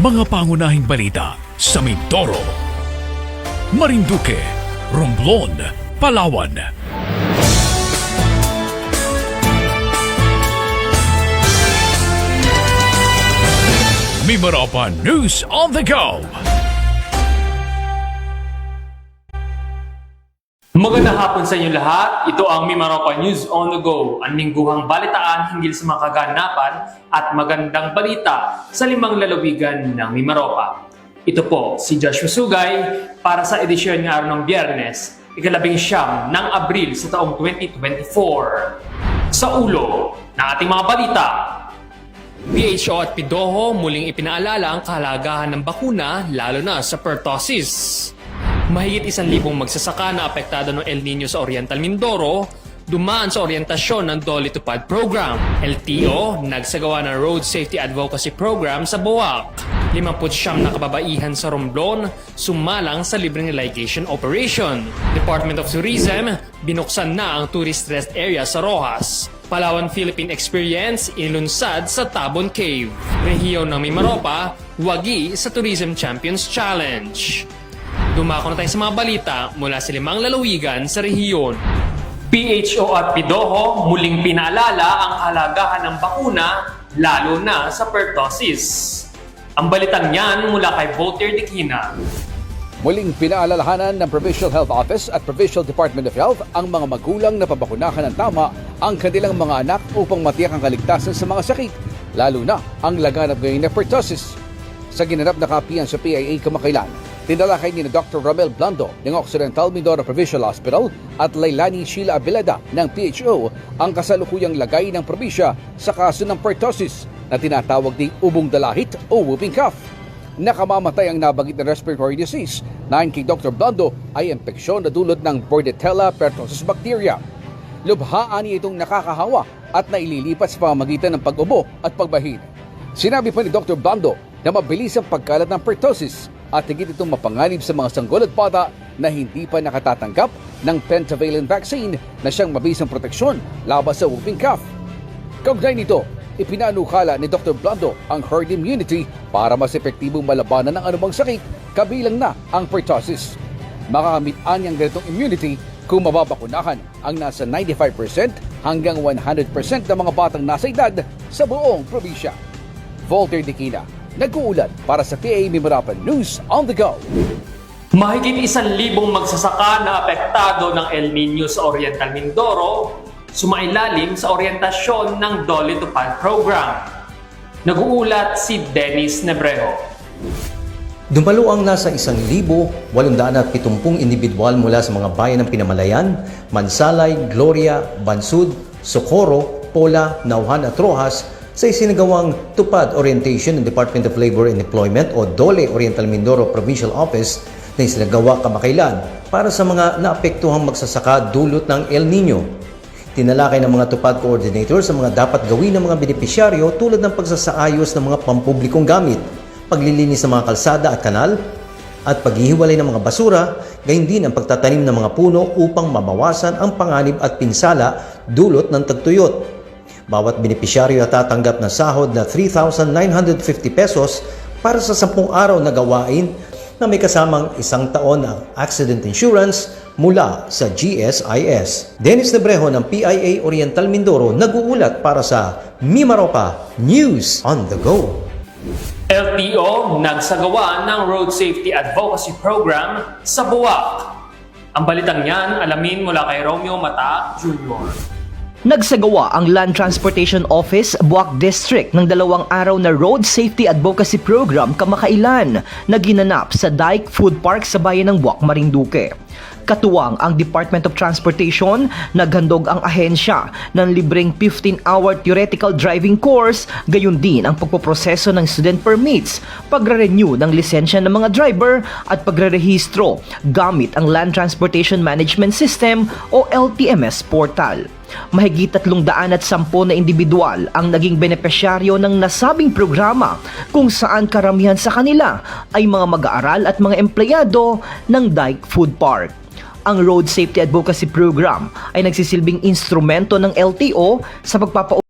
mga pangunahing balita sa Mindoro, Marinduque, Romblon, Palawan. Mimaropa News on the Go! Magandang hapon sa inyo lahat. Ito ang Mimaropa News on the Go, ang lingguhang balitaan hinggil sa mga kaganapan at magandang balita sa limang lalawigan ng Mimaropa. Ito po si Joshua Sugay para sa edisyon ng araw ng Biyernes, ikalabing siyam ng Abril sa taong 2024. Sa ulo ng ating mga balita, PHO at PIDOHO muling ipinaalala ang kahalagahan ng bakuna lalo na sa pertussis. Mahigit isang libong magsasaka na apektado ng El Nino sa Oriental Mindoro dumaan sa orientasyon ng Dolly Tupad Program. LTO nagsagawa ng Road Safety Advocacy Program sa Buwak. 59 na kababaihan sa Romblon sumalang sa libreng ligation operation. Department of Tourism binuksan na ang tourist rest area sa Rojas. Palawan Philippine Experience ilunsad sa Tabon Cave. Rehiyon ng Mimaropa, wagi sa Tourism Champions Challenge. Dumako na tayo sa mga balita mula sa limang lalawigan sa rehiyon. PHO at PIDOHO muling pinaalala ang kahalagahan ng bakuna lalo na sa pertussis. Ang balitang yan mula kay Voltaire Dikina. Muling pinaalalahanan ng Provincial Health Office at Provincial Department of Health ang mga magulang na pabakunahan ng tama ang kanilang mga anak upang matiyak ang kaligtasan sa mga sakit, lalo na ang laganap ngayon na pertussis. Sa ginanap na kapiyan sa PIA kamakailan, tinalakay ni Dr. Romel Blando ng Occidental Mindoro Provincial Hospital at Lailani Sheila Abilada ng PHO ang kasalukuyang lagay ng probisya sa kaso ng pertussis na tinatawag ding ubong dalahit o whooping cough nakamamatay ang nabagit na respiratory disease na ayon kay Dr. Blando ay impeksyon na dulot ng Bordetella pertussis bacteria. Lubhaan niya itong nakakahawa at naililipat sa pamamagitan ng pag-ubo at pagbahid. Sinabi pa ni Dr. Blando na mabilis ang pagkalat ng pertussis at higit itong mapanganib sa mga sanggol at bata na hindi pa nakatatanggap ng pentavalent vaccine na siyang mabisang proteksyon laban sa whooping cough. Kaugnay nito, ipinanukala ni Dr. Blando ang herd immunity para mas epektibong malabanan ng anumang sakit kabilang na ang pertussis. Makakamit ang ganitong immunity kung mababakunahan ang nasa 95% hanggang 100% ng mga batang nasa edad sa buong probinsya. Volter Dikina, nag-uulat para sa PA Mimarapan News on the Go. Mahigit isang libong magsasaka na apektado ng El Nino sa Oriental Mindoro sumailalim sa orientasyon ng Dolly Tupad Program. Nag-uulat si Dennis Nebrejo. Dumalo ang nasa 1,870 individual mula sa mga bayan ng Pinamalayan, Mansalay, Gloria, Bansud, Socorro, Pola, Nauhan at Rojas sa isinagawang Tupad Orientation ng Department of Labor and Employment o DOLE Oriental Mindoro Provincial Office na isinagawa kamakailan para sa mga naapektuhang magsasaka dulot ng El Nino. Tinalakay ng mga tupad coordinators ang mga dapat gawin ng mga benepisyaryo tulad ng pagsasaayos ng mga pampublikong gamit, paglilinis ng mga kalsada at kanal, at paghihiwalay ng mga basura, gayon din ang pagtatanim ng mga puno upang mabawasan ang panganib at pinsala dulot ng tagtuyot. Bawat benepisyaryo ay tatanggap ng sahod na 3,950 pesos para sa 10 araw na gawain na may kasamang isang taon ng accident insurance mula sa GSIS. Dennis Nebrejo ng PIA Oriental Mindoro nag-uulat para sa Mimaropa News on the Go. LTO nagsagawa ng Road Safety Advocacy Program sa Buwak. Ang balitang yan, alamin mula kay Romeo Mata Jr. Nagsagawa ang Land Transportation Office Buwak District ng dalawang araw na Road Safety Advocacy Program kamakailan na ginanap sa Dike Food Park sa bayan ng Buwak, Marinduque. Katuwang ang Department of Transportation, naghandog ang ahensya ng libreng 15-hour theoretical driving course, gayon din ang pagpoproseso ng student permits, pagre-renew ng lisensya ng mga driver at pagre-rehistro gamit ang Land Transportation Management System o LTMS portal. Mahigit 310 na individual ang naging benepisyaryo ng nasabing programa kung saan karamihan sa kanila ay mga mag-aaral at mga empleyado ng Dike Food Park. Ang Road Safety Advocacy Program ay nagsisilbing instrumento ng LTO sa pagpapa